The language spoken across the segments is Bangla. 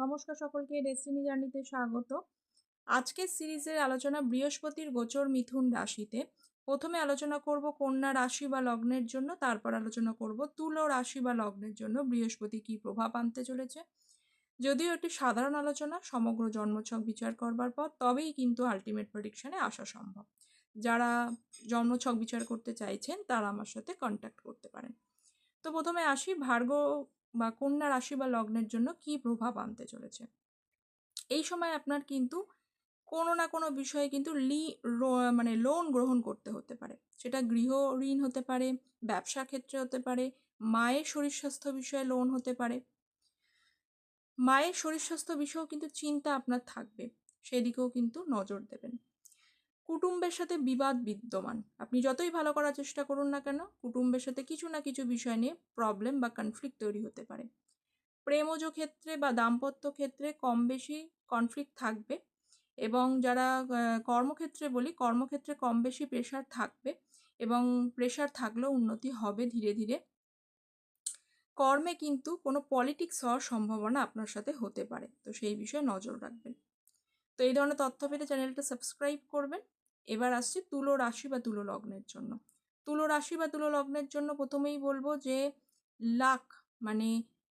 নমস্কার সকলকে ডেস্টিনি জার্নিতে স্বাগত। আজকের সিরিজের আলোচনা বৃহস্পতির গোচর মিথুন রাশিতে। প্রথমে আলোচনা করব কন্যা রাশি বা লগ্নের জন্য, তারপর আলোচনা করব তুলো রাশি বা লগ্নের জন্য, বৃহস্পতি কী প্রভাব আনতে চলেছে। যদিও একটি সাধারণ আলোচনা, সমগ্র জন্মছক বিচার করবার পর তবেই কিন্তু আলটিমেট প্রেডিকশানে আসা সম্ভব। যারা জন্মছক বিচার করতে চাইছেন, তারা আমার সাথে কন্ট্যাক্ট করতে পারেন। তো প্রথমে আসি ভার্গ বা কন্যা রাশি বা লগ্নের জন্য কি প্রভাব আনতে চলেছে? এই সময় আপনার কিন্তু কোনো না কোনো বিষয়ে কিন্তু লি মানে লোন গ্রহণ করতে হতে পারে। সেটা গৃহ ঋণ হতে পারে ব্যবসা ক্ষেত্রে হতে পারে, মায়ের শরীর স্বাস্থ্য বিষয়ে লোন হতে পারে। মায়ের শরীর স্বাস্থ্য বিষয়েও কিন্তু চিন্তা আপনার থাকবে। সেদিকেও কিন্তু নজর দেবেন। কুটুম্বের সাথে বিবাদ বিদ্যমান। আপনি যতই ভালো করার চেষ্টা করুন না কেন, কুটুম্বের সাথে কিছু না কিছু বিষয় নিয়ে প্রবলেম বা কনফ্লিক্ট তৈরি হতে পারে। প্রেমজ ক্ষেত্রে বা দাম্পত্য ক্ষেত্রে কম বেশি কনফ্লিক্ট থাকবে এবং যারা কর্মক্ষেত্রে বলি, কর্মক্ষেত্রে কম বেশি প্রেশার থাকবে এবং প্রেশার থাকলেও উন্নতি হবে ধীরে ধীরে। কর্মে কিন্তু কোনো পলিটিক্স হওয়ার সম্ভাবনা আপনার সাথে হতে পারে। তো সেই বিষয়ে নজর রাখবেন। তো এই ধরনের তথ্য পেতে চ্যানেলটা সাবস্ক্রাইব করবেন। এবার আসছি তুলো রাশি বা তুলো লগ্নের জন্য। তুলো রাশি বা তুলো লগ্নের জন্য প্রথমেই বলব যে লাক মানে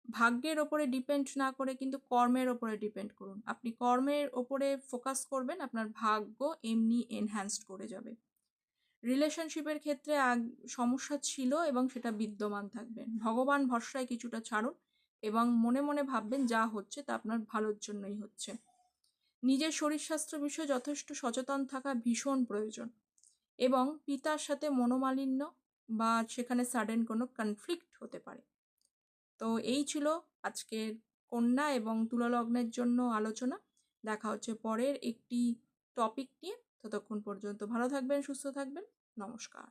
ভাগ্যের ওপরে ডিপেন্ড না করে কিন্তু কর্মের ওপরে ডিপেন্ড করুন। আপনি কর্মের ওপরে ফোকাস করবেন, আপনার ভাগ্য এমনি এনহ্যান্সড করে যাবে। রিলেশনশিপের ক্ষেত্রে সমস্যা ছিল এবং সেটা বিদ্যমান থাকবে। ভগবান ভরসায় কিছুটা ছাড়ুন এবং মনে মনে ভাববেন যা হচ্ছে তা আপনার ভালোর জন্যই হচ্ছে। নিজের শরীর স্বাস্থ্য বিষয়ে যথেষ্ট সচেতন থাকা ভীষণ প্রয়োজন। এবং পিতার সাথে মনোমালিন্য বা সেখানে সাডেন কোনো কনফ্লিক্ট হতে পারে। তো এই ছিল আজকের কন্যা এবং তুলালগ্নের জন্য আলোচনা। দেখা হচ্ছে পরের একটি টপিক নিয়ে। ততক্ষণ পর্যন্ত ভালো থাকবেন, সুস্থ থাকবেন। নমস্কার।